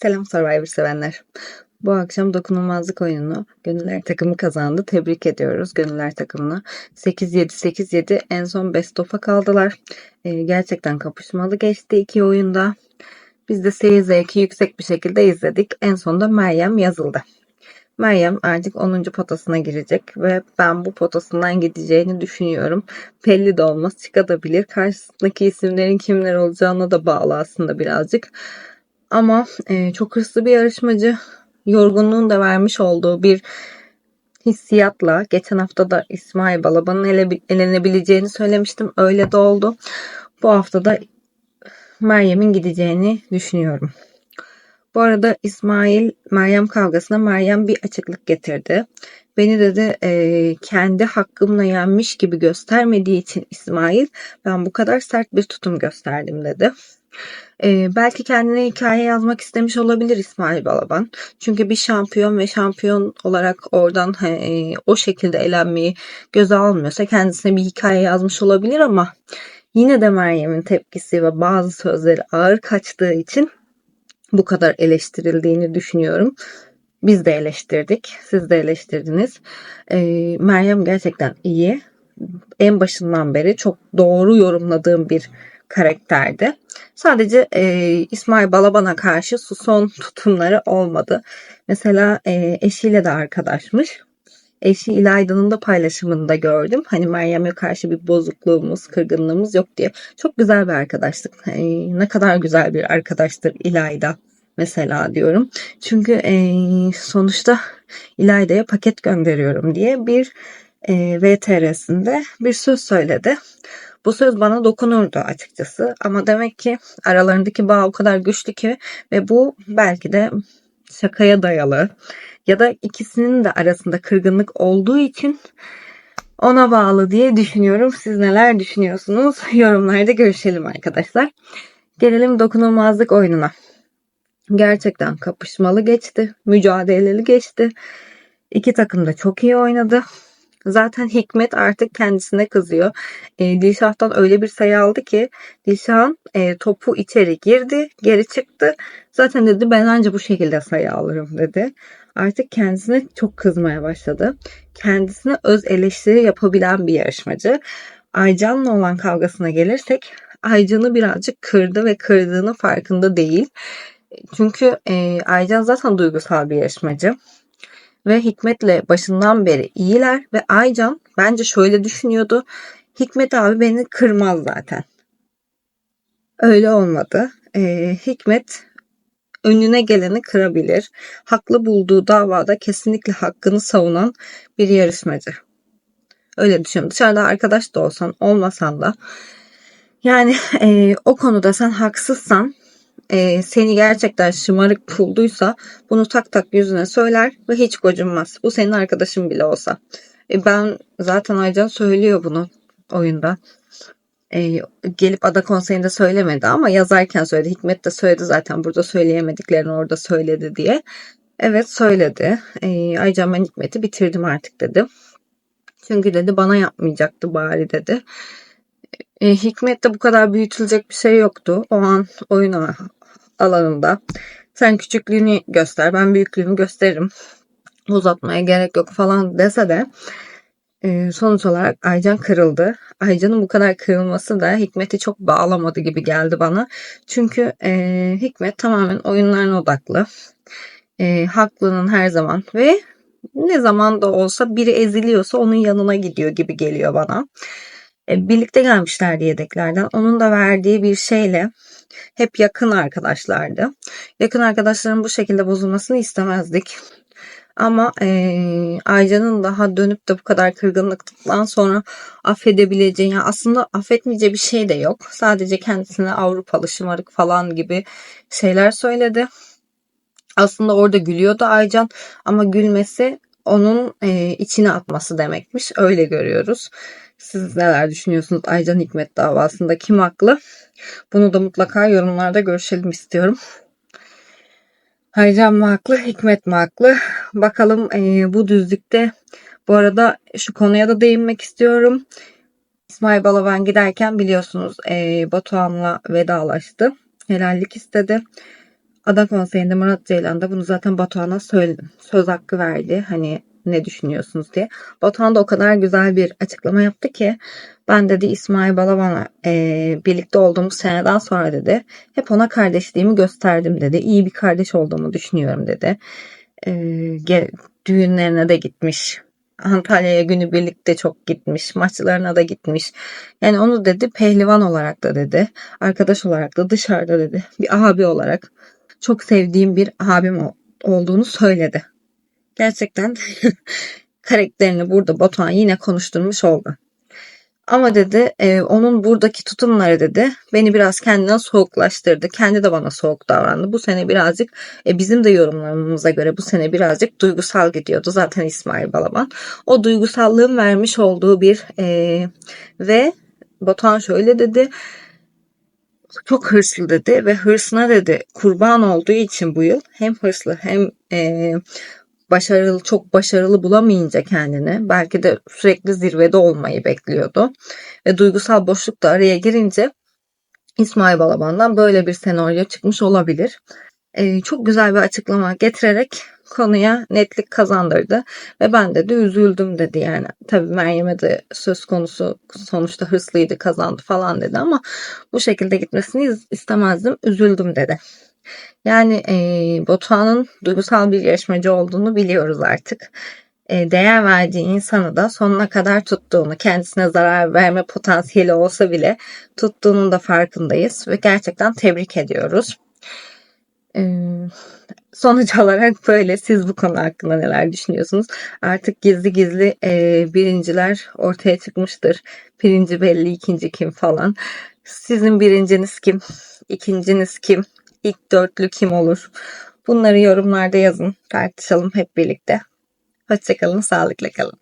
Selam Survivor sevenler. Bu akşam dokunulmazlık oyununu Gönüller takımı kazandı. Tebrik ediyoruz Gönüller takımını. 8-7 8-7 en son best of'a kaldılar. Ee, gerçekten kapışmalı geçti iki oyunda. Biz de seyir zevki yüksek bir şekilde izledik. En sonunda Meryem yazıldı. Meryem artık 10. potasına girecek ve ben bu potasından gideceğini düşünüyorum. Belli de olmaz çıkabilir. Karşısındaki isimlerin kimler olacağına da bağlı aslında birazcık. Ama e, çok hırslı bir yarışmacı. Yorgunluğun da vermiş olduğu bir hissiyatla geçen hafta da İsmail Balaban'ın ele, elenebileceğini söylemiştim. Öyle de oldu. Bu hafta da Meryem'in gideceğini düşünüyorum. Bu arada İsmail Meryem kavgasına Meryem bir açıklık getirdi. Beni dedi e, kendi hakkımla yenmiş gibi göstermediği için İsmail ben bu kadar sert bir tutum gösterdim dedi. Ee, belki kendine hikaye yazmak istemiş olabilir İsmail Balaban. Çünkü bir şampiyon ve şampiyon olarak oradan e, o şekilde elenmeyi göze almıyorsa kendisine bir hikaye yazmış olabilir ama yine de Meryem'in tepkisi ve bazı sözleri ağır kaçtığı için bu kadar eleştirildiğini düşünüyorum. Biz de eleştirdik, siz de eleştirdiniz. Ee, Meryem gerçekten iyi. En başından beri çok doğru yorumladığım bir karakterdi. Sadece e, İsmail Balaban'a karşı su son tutumları olmadı. Mesela e, eşiyle de arkadaşmış. Eşi İlayda'nın da paylaşımında gördüm. Hani Meryem'e karşı bir bozukluğumuz, kırgınlığımız yok diye. Çok güzel bir arkadaşlık. E, ne kadar güzel bir arkadaştır İlayda mesela diyorum. Çünkü e, sonuçta İlayda'ya paket gönderiyorum diye bir e, VTR'sinde bir söz söyledi. Bu söz bana dokunurdu açıkçası ama demek ki aralarındaki bağ o kadar güçlü ki ve bu belki de şakaya dayalı ya da ikisinin de arasında kırgınlık olduğu için ona bağlı diye düşünüyorum. Siz neler düşünüyorsunuz? Yorumlarda görüşelim arkadaşlar. Gelelim dokunulmazlık oyununa. Gerçekten kapışmalı geçti. Mücadeleli geçti. İki takım da çok iyi oynadı. Zaten Hikmet artık kendisine kızıyor. E, Dilşah'tan öyle bir sayı aldı ki Dilşah'ın e, topu içeri girdi, geri çıktı. Zaten dedi ben anca bu şekilde sayı alırım dedi. Artık kendisine çok kızmaya başladı. Kendisine öz eleştiri yapabilen bir yarışmacı. Aycan'la olan kavgasına gelirsek Aycan'ı birazcık kırdı ve kırdığını farkında değil. Çünkü e, Aycan zaten duygusal bir yarışmacı ve Hikmet'le başından beri iyiler ve Aycan bence şöyle düşünüyordu. Hikmet abi beni kırmaz zaten. Öyle olmadı. Ee, Hikmet önüne geleni kırabilir. Haklı bulduğu davada kesinlikle hakkını savunan bir yarışmacı. Öyle düşünüyorum. Dışarıda arkadaş da olsan olmasan da yani e, o konuda sen haksızsan e, seni gerçekten şımarık bulduysa bunu tak tak yüzüne söyler ve hiç gocunmaz. Bu senin arkadaşın bile olsa. E, ben zaten Aycan söylüyor bunu oyunda. E, gelip ada konseyinde söylemedi ama yazarken söyledi. Hikmet de söyledi zaten burada söyleyemediklerini orada söyledi diye. Evet söyledi. E, Aycan ben Hikmet'i bitirdim artık dedi. Çünkü dedi bana yapmayacaktı bari dedi. E, Hikmet'te bu kadar büyütülecek bir şey yoktu. O an oyun alanında. Sen küçüklüğünü göster, ben büyüklüğümü gösteririm. Uzatmaya gerek yok falan dese de e, sonuç olarak Aycan kırıldı. Aycan'ın bu kadar kırılması da Hikmet'i çok bağlamadı gibi geldi bana. Çünkü e, Hikmet tamamen oyunlarına odaklı. E, haklının her zaman ve ne zaman da olsa biri eziliyorsa onun yanına gidiyor gibi geliyor bana. E, birlikte gelmişlerdi yedeklerden. Onun da verdiği bir şeyle hep yakın arkadaşlardı. Yakın arkadaşların bu şekilde bozulmasını istemezdik. Ama e, Aycan'ın daha dönüp de bu kadar kırgınlıktan sonra affedebileceği, yani aslında affetmeyeceği bir şey de yok. Sadece kendisine Avrupalı şımarık falan gibi şeyler söyledi. Aslında orada gülüyordu Aycan ama gülmesi onun e, içine atması demekmiş. Öyle görüyoruz. Siz neler düşünüyorsunuz Aycan Hikmet davasında kim haklı? Bunu da mutlaka yorumlarda görüşelim istiyorum. Aycan mı haklı, Hikmet mi haklı? Bakalım e, bu düzlükte bu arada şu konuya da değinmek istiyorum. İsmail Balaban giderken biliyorsunuz e, Batuhan'la vedalaştı. Helallik istedi. Ada konseyinde Murat Ceylan da bunu zaten Batuhan'a söyle, söz hakkı verdi. Hani ne düşünüyorsunuz diye. Batuhan da o kadar güzel bir açıklama yaptı ki ben dedi İsmail Balaban'la eee, birlikte olduğumuz seneden sonra dedi hep ona kardeşliğimi gösterdim dedi. İyi bir kardeş olduğumu düşünüyorum dedi. Ge- düğünlerine de gitmiş. Antalya'ya günü birlikte çok gitmiş. Maçlarına da gitmiş. Yani onu dedi pehlivan olarak da dedi. Arkadaş olarak da dışarıda dedi. Bir abi olarak çok sevdiğim bir abim olduğunu söyledi. Gerçekten karakterini burada Batuhan yine konuşturmuş oldu. Ama dedi e, onun buradaki tutumları dedi beni biraz kendinden soğuklaştırdı. Kendi de bana soğuk davrandı. Bu sene birazcık e, bizim de yorumlamamıza göre bu sene birazcık duygusal gidiyordu. Zaten İsmail Balaban. O duygusallığın vermiş olduğu bir e, ve Batuhan şöyle dedi çok hırslı dedi ve hırsına dedi kurban olduğu için bu yıl hem hırslı hem e, başarılı çok başarılı bulamayınca kendini belki de sürekli zirvede olmayı bekliyordu ve duygusal boşluk da araya girince İsmail Balaban'dan böyle bir senaryo çıkmış olabilir. E, çok güzel bir açıklama getirerek konuya netlik kazandırdı ve ben de de üzüldüm dedi yani. Tabii Meryem'e de söz konusu sonuçta hırslıydı kazandı falan dedi ama bu şekilde gitmesini istemezdim üzüldüm dedi. Yani e, Batuhan'ın duygusal bir yarışmacı olduğunu biliyoruz artık. E, değer verdiği insanı da sonuna kadar tuttuğunu, kendisine zarar verme potansiyeli olsa bile tuttuğunun da farkındayız ve gerçekten tebrik ediyoruz. Sonuç olarak böyle. Siz bu konu hakkında neler düşünüyorsunuz? Artık gizli gizli e, birinciler ortaya çıkmıştır. Birinci belli, ikinci kim falan. Sizin birinciniz kim? İkinciniz kim? İlk dörtlü kim olur? Bunları yorumlarda yazın. Tartışalım hep birlikte. Hoşçakalın, sağlıkla kalın.